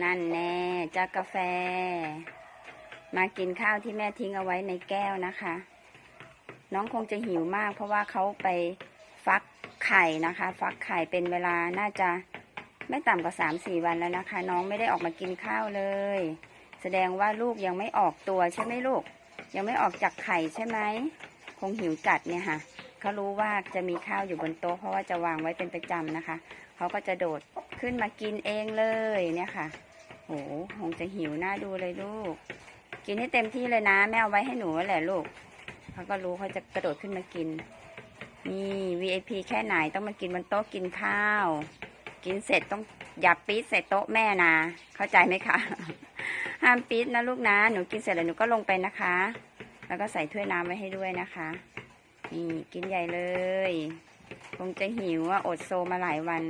นั่นแน่จ้ากาแฟ มากินข้าวที่แม่ทิ้งเอาไว้ในแก้วนะคะ น้องคงจะหิวมาก เพราะว่าเขาไปฟักไข่นะคะ ฟักไข่เป็นเวลาน่าจะไม่ต่ำกว่าสามสี่วันแล้วนะคะ น้องไม่ได้ออกมากินข้าวเลย แสดงว่าลูกยังไม่ออกตัวใช่ไหมลูก ยังไม่ออกจากไข่ใช่ไหมคงหิวจัดเนี่ยค่ะ เขารู้ว่าจะมีข้าวอยู่บนโต๊ะเพราะว่าจะวางไว้เป็นประจำนะคะ เขาก็จะโดดขึ้นมากินเองเลยเนี่ยค่ะโหคงจะหิวหน้าดูเลยลูก กินให้เต็มที่เลยนะแม่เอาไว้ให้หนูแหละลูกเขาก็รู้เขาจะกระโดดขึ้นมากิน นี่ VIP แค่ไหนต้องมากินบนโต๊ะกินข้าว กินเสร็จต้องอย่าปี๊ดใส่โต๊ะแม่นะ เข้าใจไหมคะห้ามปี๊ดนะลูกนะ หนูกินเสร็จแล้วหนูก็ลงไปนะคะ แล้วก็ใส่ถ้วยน้ำไว้ให้ด้วยนะคะ นี่กินใหญ่เลย คงจะหิวว่าอดโซมาหลายวัน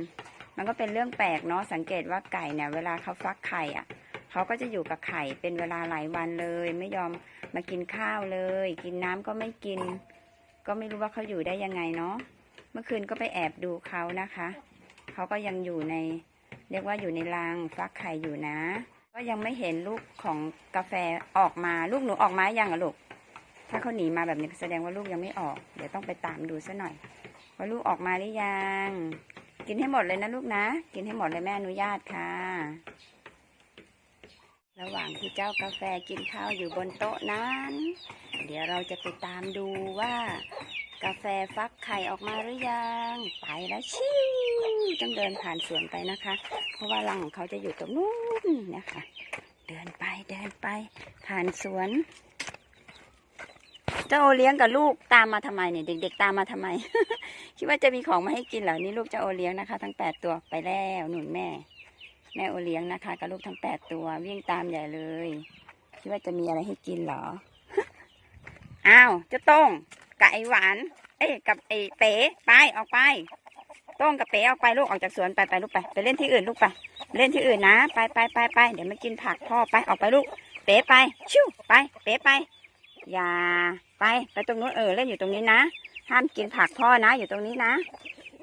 มันก็เป็นเรื่องแปลกเนาะสังเกตว่าไก่เนี่ยเวลาเขาฟักไข่อะเขาก็จะอยู่กับไข่เป็นเวลาหลายวันเลย ไม่ยอมมากินข้าวเลย กินน้ำก็ไม่กิน ก็ไม่รู้ว่าเขาอยู่ได้ยังไงเนาะเมื่อคืนก็ไปแอบดูเขานะคะเขาก็ยังอยู่ใน เรียกว่าอยู่ในรังฟักไข่อยู่นะ ก็ยังไม่เห็นลูกของกาแฟออกมาลูกหนูออกมาอยังอะลูก ถ้าเขาหนีมาแบบนี้แสดงว่าลูกยังไม่ออก เดี๋ยวต้องไปตามดูซะหน่อย ว่าลูกออกมาหรือยัง กินให้หมดเลยนะลูกนะ กินให้หมดเลยแม่อนุญาตค่ะ ระหว่างที่เจ้ากาแฟกินข้าวอยู่บนโต๊ะนั้น เดี๋ยวเราจะไปตามดูว่า กาแฟฟักไข่ออกมาหรือยัง ไปแล้วชิวต้องเดินผ่านสวนไปนะคะ เพราะว่ารังของเขาจะอยู่ตรงนู้นนะคะ เดินไปเดินไปผ่านสวน จ้าโอเลี้ยงกับลูกตามมาทำไมเนี่ยเด็ก ๆ ตามมาทำไม คิดว่าจะมีของมาให้กินเหรอนี่ลูกเจ้าโอเลี้ยงนะคะ ทั้งแปดตัวไปแล้วหนุนแม่ แม่โอเลี้ยงนะคะ กับลูกทั้งแปดตัววิ่งตามใหญ่เลย คิดว่าจะมีอะไรให้กินเหรออ้าวเจ้าต้งกับไอหวาน เอ้กับไอเป๋ไปออกไปต้งกับเป๋ออกไปลูกออกจากสวนไปไปลูกไปไปเล่นที่อื่นลูกไป เล่นที่อื่นนะ ไปไปไปไปเดี๋ยวมากินผักพ่อไปออกไปลูก เป๋ไปชิวไป เป๋ไป อย่าไปไปตรงนู้นเออเล่นอยู่ตรงนี้นะ ห้ามกินผักพ่อนะ อยู่ตรงนี้นะ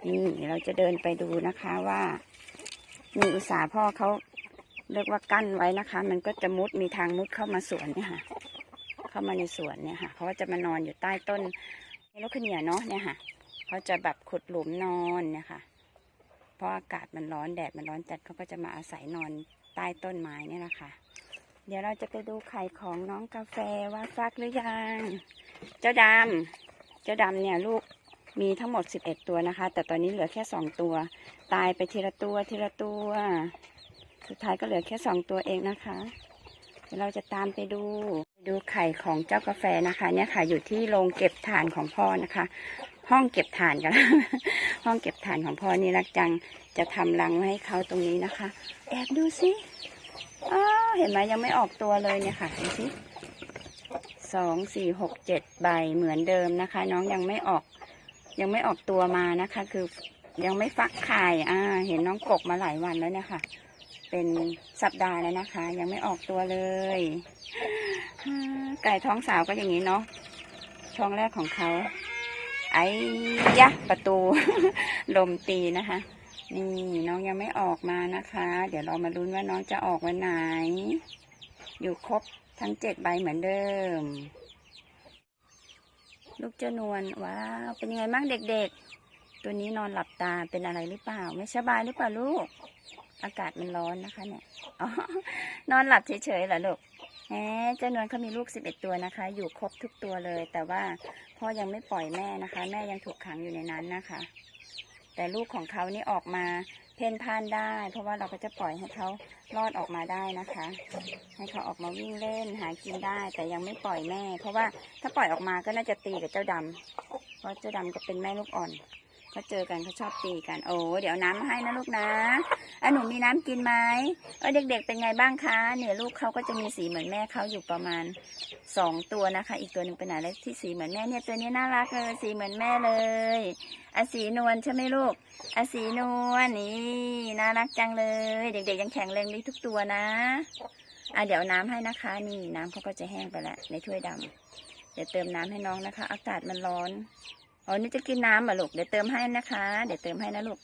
นี่เราจะเดินไปดูนะคะว่ามีอุตสาห์พ่อเขาเรียกว่ากั้นไว้นะคะ มันก็จะมุดมีทางมุดเข้ามาสวนเนี่ยค่ะ เข้ามาในสวนเนี่ยค่ะเขาก็จะมานอนอยู่ใต้ต้นเฮโลคเนียเนาะเนี่ยค่ะเขาจะแบบขุดหลุมนอนเนี่ยค่ะ เพราะอากาศมันร้อนแดดมันร้อนจัดเขาก็จะมาอาศัยนอนใต้ต้นไม้เนี่ยนะคะ เดี๋ยวเราจะไปดูไข่ของน้องกาแฟว่าฟักหรือยัง เจ้าดำ เจ้าดำเนี่ยลูกมีทั้งหมด 11 ตัวนะคะ แต่ตอนนี้เหลือแค่ 2 ตัว ตายไปทีละตัวทีละตัว สุดท้ายก็เหลือแค่ 2 ตัวเองนะคะ เดี๋ยวเราจะตามไปดู ดูไข่ของเจ้ากาแฟนะคะ เนี่ยค่ะ อยู่ที่โรงเก็บถ่านของพ่อนะคะ ห้องเก็บถ่านกัน ห้องเก็บถ่านของพ่อนี่รักจัง จะทำรังไว้ให้เขาตรงนี้นะคะ แอบดูสิ อ้าเห็นไหมยังไม่ออกตัวเลยเนี่ยค่ะดูสิสองสี่หกเจ็ดใบเหมือนเดิมนะคะ น้องยังไม่ออก ยังไม่ออกตัวมานะคะ คือยังไม่ฟักไข่อ่า เห็นน้องกกมาหลายวันแล้วเนี่ยค่ะเป็นสัปดาห์แล้วนะคะ ยังไม่ออกตัวเลยไก่ท้องสาวก็อย่างนี้เนาะช่องแรกของเขาไอ้ยะประตู ลมตีนะคะ นี่น้องยังไม่ออกมานะคะ เดี๋ยวเรามาลุ้นว่าน้องจะออกวันไหน อยู่ครบทั้งเจ็ดใบเหมือนเดิม ลูกเจ้านวลว้าวเป็นยังไงบ้างเด็กๆ ตัวนี้นอนหลับตาเป็นอะไรหรือเปล่า ไม่สบายหรือเปล่าลูก อากาศมันร้อนนะคะเนี่ยอ๋อนอนหลับเฉยๆเหรอลูกแหมเจ้านวลเขามีลูกสิบเอ็ดตัวนะคะ อยู่ครบทุกตัวเลย แต่ว่าพ่อยังไม่ปล่อยแม่นะคะ แม่ยังถูกขังอยู่ในนั้นนะคะ แต่ลูกของเขานี่ออกมาเพ่นพ่านได้ เพราะว่าเราก็จะปล่อยให้เขารอดออกมาได้นะคะ ให้เขาออกมาวิ่งเล่นหากินได้ แต่ยังไม่ปล่อยแม่ เพราะว่าถ้าปล่อยออกมาก็น่าจะตีกับเจ้าดำเพราะเจ้าดำก็เป็นแม่ลูกอ่อน เขาเจอกันเขาชอบตีกัน โอ้เดี๋ยวน้ำมาให้นะลูกนะอะหนูมีน้ำกินไหมเออเด็ก ๆ เป็นไงบ้างคะเนี่ยลูกเขาก็จะมีสีเหมือนแม่เขาอยู่ประมาณสองตัวนะคะ อีกตัวหนึ่งเป็นอะไรที่สีเหมือนแม่เนี่ยตัวนี้น่ารักเลยสีเหมือนแม่เลยอะสีนวลใช่ไหมลูกอาสีนวลนี่น่ารักจังเลย เด็ก ๆ ยังแข็งแรงดีทุกตัวนะอะเดี๋ยวน้ำให้นะคะ นี่น้ำเขาก็จะแห้งไปแล้วในถ้วยดำเดี๋ยวเติมน้ำให้น้องนะคะ อากาศมันร้อน อ๋อนี่จะกินน้ำเหรอลูก เดี๋ยวเติมให้นะคะ เดี๋ยวเติมให้นะลูก